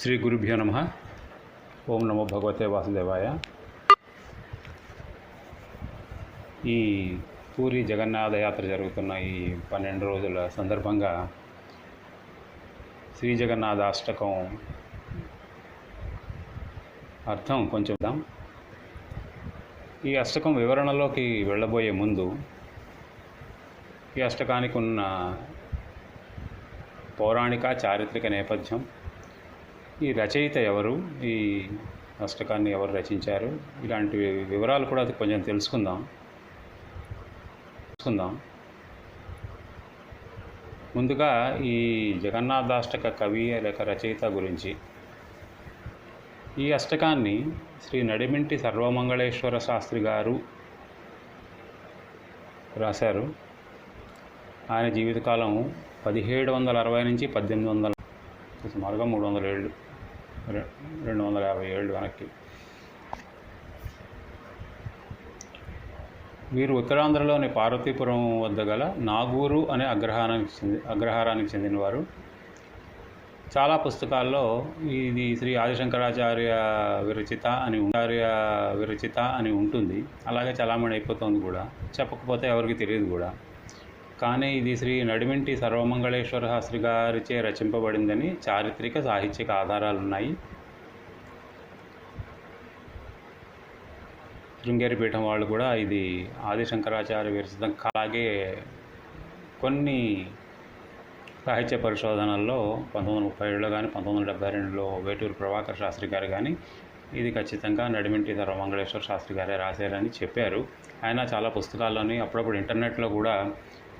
శ్రీ గురుభ్యో నమ. ఓం నమో భగవతే వాసుదేవాయ. ఈ పూరి జగన్నాథ యాత్ర జరుగుతున్న ఈ పన్నెండు రోజుల సందర్భంగా శ్రీ జగన్నాథ అష్టకం అర్థం కొంచెం దాం ఈ అష్టకం వివరణలోకి వెళ్ళబోయే ముందు ఈ అష్టకానికి ఉన్న పౌరాణిక చారిత్రక నేపథ్యం ఈ రచయిత ఎవరు? ఈ అష్టకాన్ని ఎవరు రచించారు? ఇలాంటి వివరాలు కూడా కొంచెం తెలుసుకుందాం. తెలుసుకుందాం. ముందుగా ఈ జగన్నాథాష్టక కవి లేక రచయిత గురించి. ఈ అష్టకాన్ని శ్రీ నడిమింటి సర్వమంగళేశ్వర శాస్త్రి గారు రాశారు. ఆయన జీవితకాలం పదిహేడు వందల అరవై నుంచి పద్దెనిమిది వందల సుమారుగా మూడు వందల ఏళ్ళు. రెండు వందల యాభై ఏళ్ళు వెనక్కి. వీరు ఉత్తరాంధ్రలోని పార్వతీపురం వద్ద గల నాగూరు అనే అగ్రహారానికి చెంది అగ్రహారానికి చెందినవారు. చాలా పుస్తకాల్లో ఇది శ్రీ ఆదిశంకరాచార్య విరచిత అని ఆచార్య విరచిత అని ఉంటుంది. అలాగే చలామణి అయిపోతుంది కూడా. చెప్పకపోతే ఎవరికి తెలియదు కూడా. కానీ ఇది శ్రీ నడిమింటి సర్వమంగళేశ్వర శాస్త్రి గారిచే రచింపబడిందని చారిత్రక సాహిత్యక ఆధారాలు ఉన్నాయి శృంగేరి పీఠం వాళ్ళు కూడా ఇది ఆదిశంకరాచార్య విరచితం. అలాగే కొన్ని సాహిత్య పరిశోధనల్లో పంతొమ్మిది వందల ముప్పై ఏడులో కానీ పంతొమ్మిది వందల డెబ్బై రెండులో వేటూరు ప్రభాకర్ శాస్త్రి గారు కానీ ఇది ఖచ్చితంగా నడిమింటి సర్వమంగళేశ్వర శాస్త్రి గారే రాశారని చెప్పారు. ఆయన చాలా పుస్తకాల్లోని అప్పుడప్పుడు ఇంటర్నెట్లో కూడా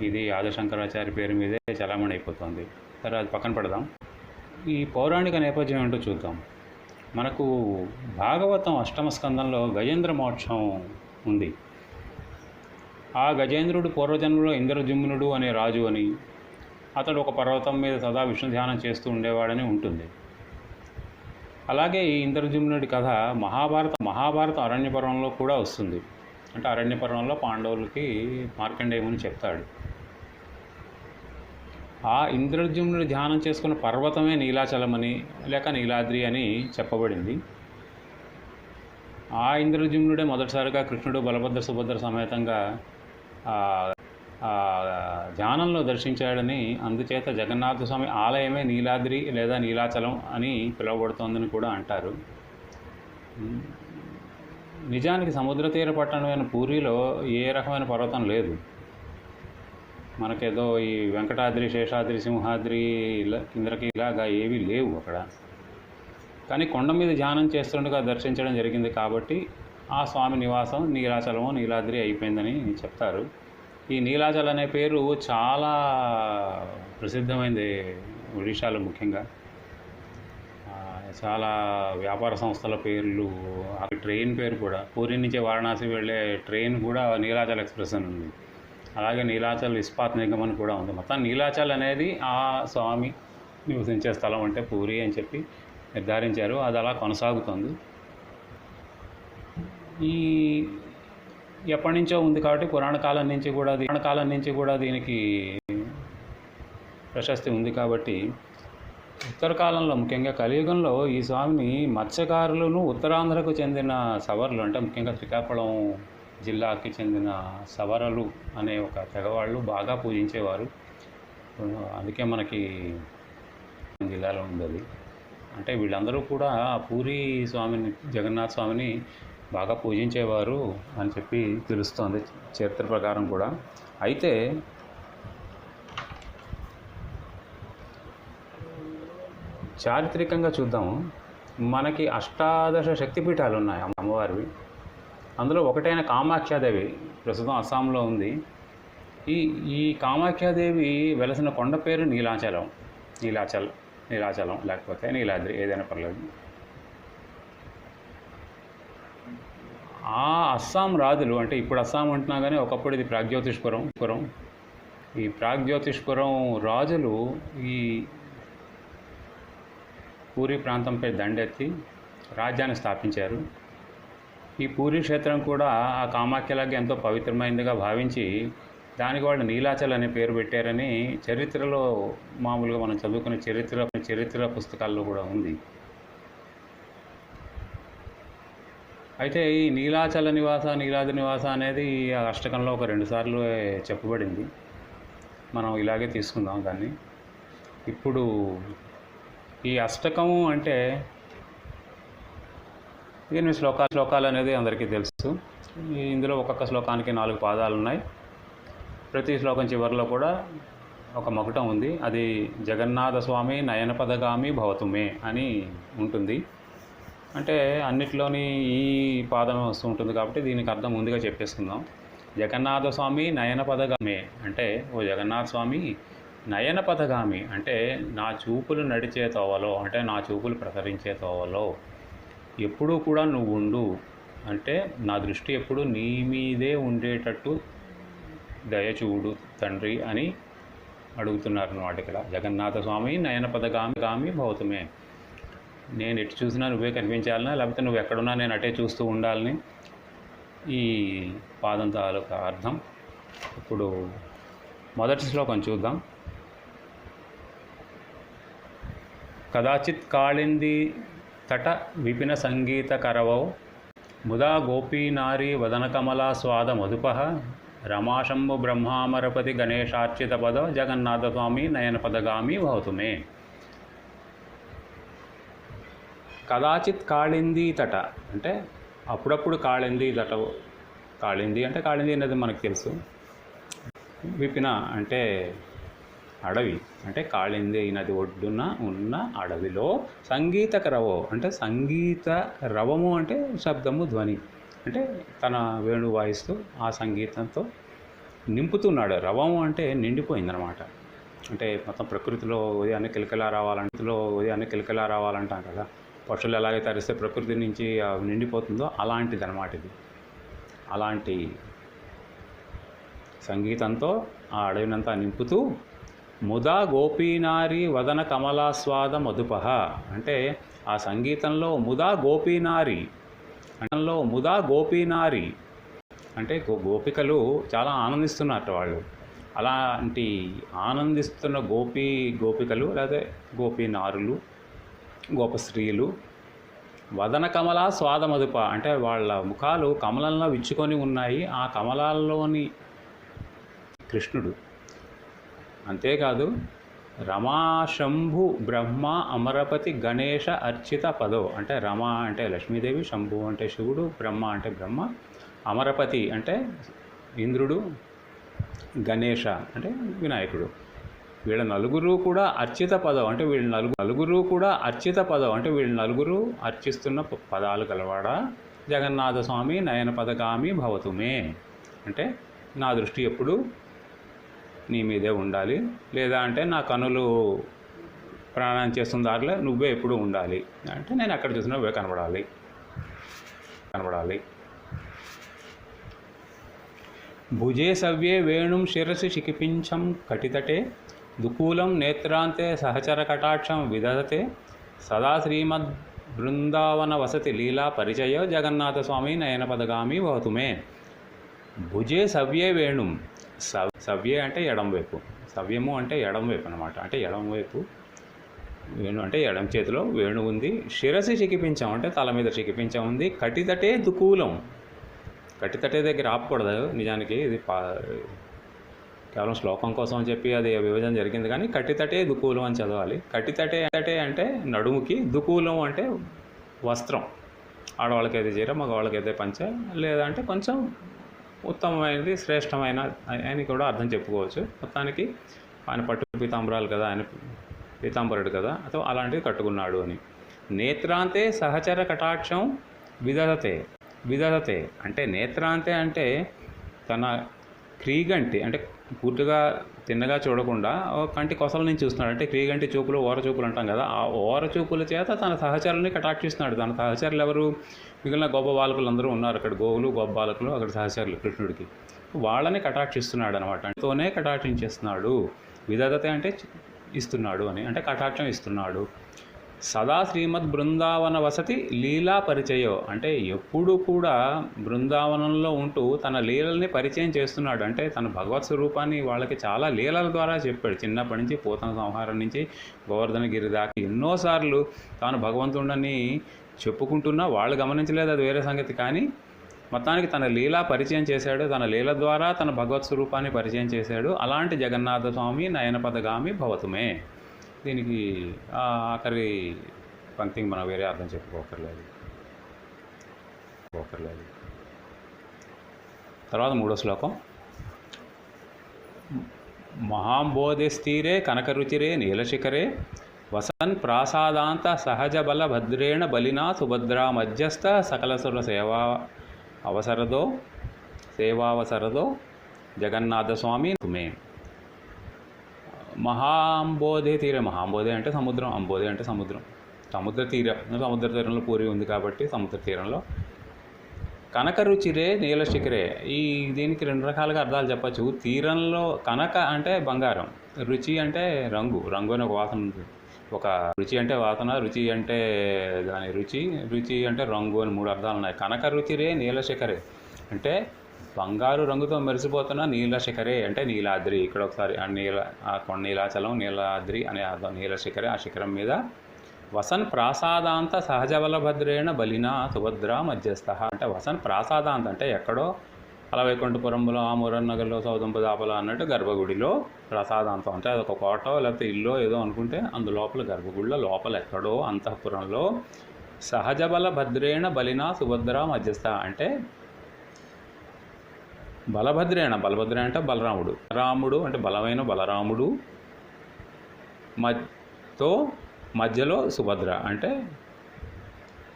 ఇది ఆదిశంకరాచార్య పేరు మీదే చలామణి అయిపోతుంది. సరే అది పక్కన పెడదాం. ఈ పౌరాణిక నేపథ్యం ఏంటో చూద్దాం. మనకు భాగవతం అష్టమ స్కందంలో గజేంద్ర మోక్షం ఉంది. ఆ గజేంద్రుడు పూర్వజన్మలో ఇంద్రజుమ్నుడు అనే రాజు అని అతడు ఒక పర్వతం మీద సదా విష్ణు ధ్యానం చేస్తూ ఉండేవాడని ఉంటుంది. అలాగే ఈ ఇంద్రజుమ్నుడి కథ మహాభారత మహాభారత అరణ్యపర్వంలో కూడా వస్తుంది. అంటే అరణ్యపర్వంలో పాండవులకి మార్కండేయుని చెప్తాడు. ఆ ఇంద్రజుమ్నుడి ధ్యానం చేసుకున్న పర్వతమే నీలాచలమని లేక నీలాద్రి అని చెప్పబడింది. ఆ ఇంద్రజుమ్నుడే మొదటిసారిగా కృష్ణుడు బలభద్ర సుభద్ర సమేతంగా ధ్యానంలో దర్శించాడని అందుచేత జగన్నాథ స్వామి ఆలయమే నీలాద్రి లేదా నీలాచలం అని పిలువబడుతోందని కూడా అంటారు. నిజానికి సముద్ర తీర పట్టణమైన పూరిలో ఏ రకమైన పర్వతం లేదు. మనకేదో ఈ వెంకటాద్రి శేషాద్రి సింహాద్రి ఇలా కిందకి ఇలాగా ఏవి లేవు అక్కడ. కానీ కొండ మీద ధ్యానం చేస్తుండగా దర్శించడం జరిగింది కాబట్టి ఆ స్వామి నివాసం నీలాచలము నీలాద్రి అయిపోయిందని చెప్తారు. ఈ నీలాచల్ అనే పేరు చాలా ప్రసిద్ధమైంది ఒడిశాలో ముఖ్యంగా. చాలా వ్యాపార సంస్థల పేర్లు ఆ ట్రైన్ పేరు కూడా. పూరి నుంచి వారణాసి వెళ్ళే ట్రైన్ కూడా నీలాచల్ ఎక్స్ప్రెస్ అని ఉంది. అలాగే నీలాచల్ ఇస్పాత్ నిగమని అని కూడా ఉంది. మొత్తం నీలాచల్ అనేది ఆ స్వామి నివసించే స్థలం అంటే పూరి అని చెప్పి నిర్ధారించారు. అది అలా కొనసాగుతుంది. ఈ ఎప్పటి నుంచో ఉంది కాబట్టి పురాణ కాలం నుంచి కూడా పురాణ కాలం నుంచి కూడా దీనికి ప్రశస్తి ఉంది కాబట్టి ఉత్తర కాలంలో ముఖ్యంగా కలియుగంలో ఈ స్వామిని మత్స్యకారులను ఉత్తరాంధ్రకు చెందిన సవర్లు అంటే ముఖ్యంగా శ్రీకాకుళం జిల్లాకి చెందిన సవరలు అనే ఒక తెగవాళ్ళు బాగా పూజించేవారు. అందుకే మనకి జిల్లాలో ఉంది అది అంటే వీళ్ళందరూ కూడా పూరి స్వామిని జగన్నాథ స్వామిని బాగా పూజించేవారు అని చెప్పి తెలుస్తోంది చరిత్ర ప్రకారం కూడా. అయితే చారిత్రకంగా చూద్దాము. మనకి అష్టాదశ శక్తిపీఠాలు ఉన్నాయి అమ్మవారివి. అందులో ఒకటైన కామాఖ్యాదేవి ప్రస్తుతం అస్సాంలో ఉంది. ఈ ఈ కామాఖ్యాదేవి వెలసిన కొండ పేరు నీలాచలం. నీలాచల్ నీలాచలం లేకపోతే నీలాద్రి ఏదైనా పర్లేదు. ఆ అస్సాం రాజులు అంటే ఇప్పుడు అస్సాం అంటున్నా కానీ ఒకప్పుడు ఇది ప్రాగ్జ్యోతిష్పురం పురం. ఈ ప్రాగ్జ్యోతిష్పురం రాజులు ఈ పూరి ప్రాంతంపై దండెత్తి రాజ్యాన్ని స్థాపించారు. ఈ పూరి క్షేత్రం కూడా ఆ కామాఖ్యలాగా ఎంతో పవిత్రమైందిగా భావించి దానికి వాళ్ళు నీలాచల్ అనే పేరు పెట్టారని చరిత్రలో మామూలుగా మనం చదువుకునే చరిత్ర చరిత్ర పుస్తకాల్లో కూడా ఉంది. అయితే ఈ నీలాచల నివాస నీలాద్రి నివాస అనేది అష్టకంలో ఒక రెండుసార్లు చెప్పబడింది. మనం ఇలాగే తీసుకుందాం దాన్ని. ఇప్పుడు ఈ అష్టకము అంటే ఎనిమిది శ్లోక శ్లోకాలు అనేది అందరికీ తెలుసు. ఇందులో ఒక్కొక్క శ్లోకానికి నాలుగు పాదాలు ఉన్నాయి. ప్రతి శ్లోకం చివరిలో కూడా ఒక మకుటం ఉంది. అది జగన్నాథ స్వామి నయనపదగామి భవతుమే అని ఉంటుంది. అంటే అన్నిట్లోని ఈ పాదం వస్తూ ఉంటుంది కాబట్టి దీనికి అర్థం ముందుగా చెప్పేసుకుందాం. జగన్నాథ స్వామి నయనపదగామే అంటే ఓ జగన్నాథ స్వామి నయనపదగామి అంటే నా చూపులు నడిచే తోవలో అంటే నా చూపులు ప్రసరించే తోవలో ఎప్పుడూ కూడా నువ్వు ఉండు. అంటే నా దృష్టి ఎప్పుడు నీ మీదే ఉండేటట్టు దయచూడు తండ్రి అని అడుగుతున్నారు అన్నమాట ఇక్కడ. జగన్నాథ స్వామి నయనపదగామి గామి భౌతమే నేను ఎటు చూసినా నువ్వే కనిపించాలనా? లేకపోతే నువ్వు ఎక్కడున్నా నేను అటే చూస్తూ ఉండాలని ఈ పాదం తాలూకా అర్థం ఇప్పుడు మొదటి శ్లోకం చూద్దాం. కదాచిత్ కాళింది తట విపిన సంగీత కరవౌ ముదా గోపీనారీ వదనకమలా స్వాద మధుప రమాశంభు బ్రహ్మామరపతి గణేశార్చిత పద. జగన్నాథ స్వామి భవతు మే. కదాచిత్ కాళింది తట అంటే అప్పుడప్పుడు కాళింది తట కాళింది అంటే కాళింది అనేది మనకు తెలుసు. విపిన అంటే అడవి. అంటే కాళింది నది ఒడ్డున ఉన్న అడవిలో సంగీత రవో అంటే సంగీత రవము అంటే శబ్దము ధ్వని. అంటే తన వేణు వాయిస్తూ ఆ సంగీతంతో నింపుతున్నాడు. రవము అంటే నిండిపోయిందనమాట. అంటే మొత్తం ప్రకృతిలో ఉదయాన్నే కిలకలా రావాలంటలో ఉదయాన్నే కిలకలా రావాలంటాం కదా. పక్షులు ఎలాగే తరిస్తే ప్రకృతి నుంచి నిండిపోతుందో అలాంటిది అనమాట ఇది. అలాంటి సంగీతంతో ఆ అడవినంతా నింపుతూ ముదా గోపీనారి వదన కమలాస్వాద మధుపహ. అంటే ఆ సంగీతంలో ముదా గోపీనారి అంటంలో ముదా గోపీనారి. అంటే గో- గోపికలు చాలా ఆనందిస్తున్నట్టు వాళ్ళు. అలాంటి ఆనందిస్తున్న గోపీ గోపికలు లేదా గోపీనారులు గోప వదన కమల స్వాదమదుప అంటే వాళ్ళ ముఖాలు కమలంలో విచ్చుకొని ఉన్నాయి. ఆ కమలాల్లోని కృష్ణుడు అంతేకాదు రమాశంభు బ్రహ్మ అమరపతి గణేశ అర్చిత పదో అంటే రమ అంటే లక్ష్మీదేవి శంభు అంటే శివుడు బ్రహ్మ అంటే బ్రహ్మ అమరపతి అంటే ఇంద్రుడు గణేష అంటే వినాయకుడు. వీళ్ళ నలుగురు కూడా అర్చిత పదం అంటే వీళ్ళ నలుగు నలుగురు కూడా అర్చిత పదం అంటే వీళ్ళ నలుగురు అర్చిస్తున్న పదాలు గలవాడా? జగన్నాథ స్వామి నయన పదగామి భవతుమే. అంటే నా దృష్టి ఎప్పుడు? నీ మీదే ఉండాలి. లేదా అంటే నా కనులు ప్రాణం చేస్తున్న దారిలో నువ్వే ఎప్పుడు ఉండాలి. అంటే నేను ఎక్కడ చూసినా నువ్వే కనబడాలి. కనబడాలి. భుజే సవ్యే వేణుం శిరసి శిఖిపించం కటితటే దుకూలం నేత్రాంతే సహచర కటాక్షం విదధతే సదా శ్రీమద్ బృందావన వసతి లీలా పరిచయ జగన్నాథ స్వామి నయనపదగామి భవతుమే భుజే సవ్యే వేణుం సవ్ సవ్య అంటే ఎడం వైపు. సవ్యము అంటే ఎడంవైపు అనమాట అంటే ఎడంవైపు వేణు అంటే ఎడం చేతిలో వేణు ఉంది. శిరసి చికిపించాం అంటే తల మీద చికిపించం ఉంది. కటితటే దుకూలం. కటితటే దగ్గర ఆపకూడదు నిజానికి. ఇది పా కేవలం శ్లోకం కోసం చెప్పి అది విభజన జరిగింది కానీ కటితటే దుకూలం అని చదవాలి. కటితటే అంటే అంటే నడుముకి దుకూలం అంటే వస్త్రం. ఆడవాళ్ళకైతే చీర అయితే పంచ లేదంటే కొంచెం ఉత్తమమైనది శ్రేష్టమైన అని కూడా అర్థం చెప్పుకోవచ్చు. మొత్తానికి ఆయన పట్టు పీతాంబరాలు కదా ఆయన పీతాంబరుడు కదా అతో అలాంటివి కట్టుకున్నాడు అని. నేత్రాంతే సహచర కటాక్షం విదధతే విదధతే. అంటే నేత్రాంతే అంటే తన క్రీగంటి అంటే పూర్తిగా తిన్నగా చూడకుండా కంటి కొసల నుంచి చూస్తున్నాడు. అంటే క్రీగంటి చూపులు ఓర చూపులు అంటాం కదా ఆ ఓర చూపుల చేత తన సహచరుల్ని కటాక్షిస్తున్నాడు. తన సహచరులు ఎవరు? మిగిలిన గొప్ప బాలకులు అందరూ ఉన్నారు. అక్కడ గోవులు గొప్ప బాలకులు అక్కడ సహచరులు కృష్ణుడికి. వాళ్ళని కటాక్షిస్తున్నాడు అనమాట తోనే కటాక్షించేస్తున్నాడు విధాతత అంటే ఇస్తున్నాడు అని అంటే కటాక్షం ఇస్తున్నాడు. సదా శ్రీమద్ బృందావన వసతి లీలా పరిచయో అంటే ఎప్పుడు కూడా బృందావనంలో ఉంటూ తన లీలల్ని పరిచయం చేస్తున్నాడు. అంటే తన భగవత్ స్వరూపాన్ని వాళ్ళకి చాలా లీలల ద్వారా చెప్పాడు. చిన్నప్పటి నుంచి పోతన సంహారం నుంచి గోవర్ధనగిరి దాకా ఎన్నోసార్లు తాను భగవంతుడని చెప్పుకుంటున్నా వాళ్ళు గమనించలేదు అది వేరే సంగతి. కానీ మొత్తానికి తన లీలా పరిచయం చేశాడు. తన లీల ద్వారా తన భగవత్ స్వరూపాన్ని పరిచయం చేశాడు. అలాంటి జగన్నాథ స్వామి నయనపదగామి భవతుమే. దీనికి ఆఖరి పంక్తికి మనం వేరే అర్థం చెప్పుకోకర్లేదు. పోకర్లేదు. తర్వాత మూడో శ్లోకం. మహాంబోధిస్థిరే కనకరుచిరే నీలశిఖరే వసన్ ప్రాసాదాంత సహజ బల భద్రేణ బలినా సుభద్రా మధ్యస్థ సకలసుర సేవా అవసరదో సేవావసరదో జగన్నాథ స్వామి తుమే. మహాంబోధి తీరం. మహాంబోధి అంటే సముద్రం. అంబోధి అంటే సముద్రం. సముద్ర తీరం. సముద్ర తీరంలో పూరి ఉంది కాబట్టి సముద్ర తీరంలో. కనక రుచిరే నీల శిఖరే. ఈ దీనికి రెండు రకాలుగా అర్థాలు చెప్పచ్చు. తీరంలో కనక అంటే బంగారం. రుచి అంటే రంగు. రంగు అనే ఒక వాసన ఉంటుంది. ఒక రుచి అంటే వాసన రుచి అంటే దాని రుచి రుచి అంటే రంగు అని మూడు అర్థాలు ఉన్నాయి. కనక రుచిరే నీలశిఖరే అంటే బంగారు రంగుతో మెరిసిపోతున్న నీలశిఖరే అంటే నీలాద్రి. ఇక్కడ ఒకసారి ఆ నీల ఆ కొండ నీలాచలం నీలాద్రి అనే అర్థం. నీలశిఖరే ఆ శిఖరం మీద వసన్ ప్రాసాదాంత సహజబలభద్రేణ బలినా సుభద్ర మధ్యస్థ. అంటే వసన్ ప్రాసాదాంత అంటే ఎక్కడో అలా వైకుంఠపురంలో ఆమూరన్ నగర్లో సౌదంప దాపల అన్నట్టు గర్భగుడిలో ప్రసాదాంతం. అంటే అదొక కోట లేకపోతే ఇల్లు ఏదో అనుకుంటే అందులోపల గర్భగుడిలో లోపల ఎక్కడో అంతఃపురంలో సహజబల భద్రేణ బలినా సుభద్ర మధ్యస్థ అంటే బలభద్రేణ. బలభద్ర అంటే బలరాముడు. రాముడు అంటే బలమైన బలరాముడు మధ్యతో మధ్యలో సుభద్ర అంటే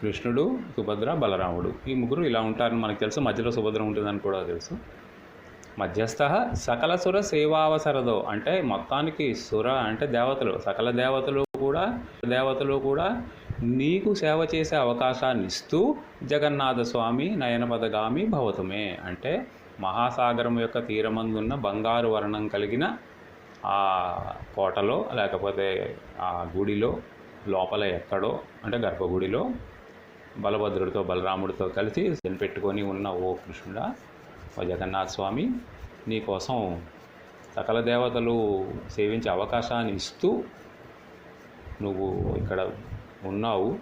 కృష్ణుడు సుభద్ర బలరాముడు. ఈ ముగ్గురు ఇలా ఉంటారని మనకు తెలుసు. మధ్యలో సుభద్ర ఉంటుందని కూడా తెలుసు. మధ్యస్థ సకల సుర సేవావసరదో అంటే మొత్తానికి సుర అంటే దేవతలు. సకల దేవతలు కూడా దేవతలు కూడా నీకు సేవ చేసే అవకాశాన్ని ఇస్తూ జగన్నాథ స్వామి నయనపదగామి భవతమే అంటే మహాసాగరం యొక్క తీరమందున్న బంగారు వర్ణం కలిగిన ఆ కోటలో లేకపోతే ఆ గుడిలో లోపల ఎక్కడో అంటే గర్భగుడిలో బలభద్రుడితో బలరాముడితో కలిసి పెట్టుకొని ఉన్న ఓ కృష్ణుడా ఓ జగన్నాథ స్వామి నీకోసం సకల దేవతలు సేవించే అవకాశాన్ని ఇస్తూ నువ్వు ఇక్కడ ఉన్నావు.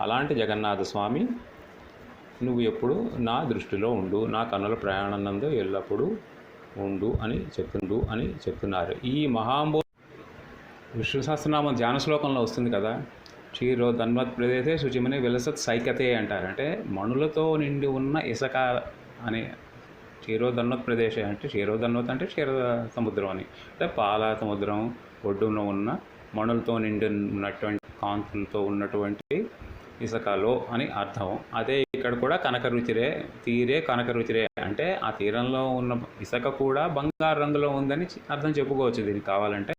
అలాంటి జగన్నాథ స్వామి నువ్వు ఎప్పుడు నా దృష్టిలో ఉండు నా కన్నుల ప్రయాణానందు ఎల్లప్పుడూ ఉండు అని చెప్తుండు అని చెప్తున్నారు. ఈ మహాంబో విష్ణు సహస్రనామ ధ్యాన శ్లోకంలో వస్తుంది కదా? క్షీరో ధన్వత్ ప్రదేశే శుచిమని విలసత్ సైకతే అంటారు. అంటే మణులతో నిండి ఉన్న ఇసక అనే క్షీరోధన్వత్ ప్రదేశే అంటే క్షీరోధన్వత్ అంటే క్షీర సముద్రం అని. అంటే పాల సముద్రం ఒడ్డున ఉన్న మణులతో నిండి ఉన్నటువంటి కాంతులతో ఉన్నటువంటి ఇసుకలో అని అర్థం. అదే ఇక్కడ కూడా కనక రుచిరే తీరే కనక రుచిరే అంటే ఆ తీరంలో ఉన్న ఇసుక కూడా బంగారు రంగులో ఉందని అర్థం చెప్పుకోవచ్చు. దీనికి కావాలంటే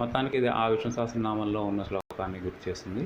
మొత్తానికి ఇది ఆ విష్ణు సహస్రనామంలో ఉన్న శ్లోకాన్ని గుర్తు చేస్తుంది.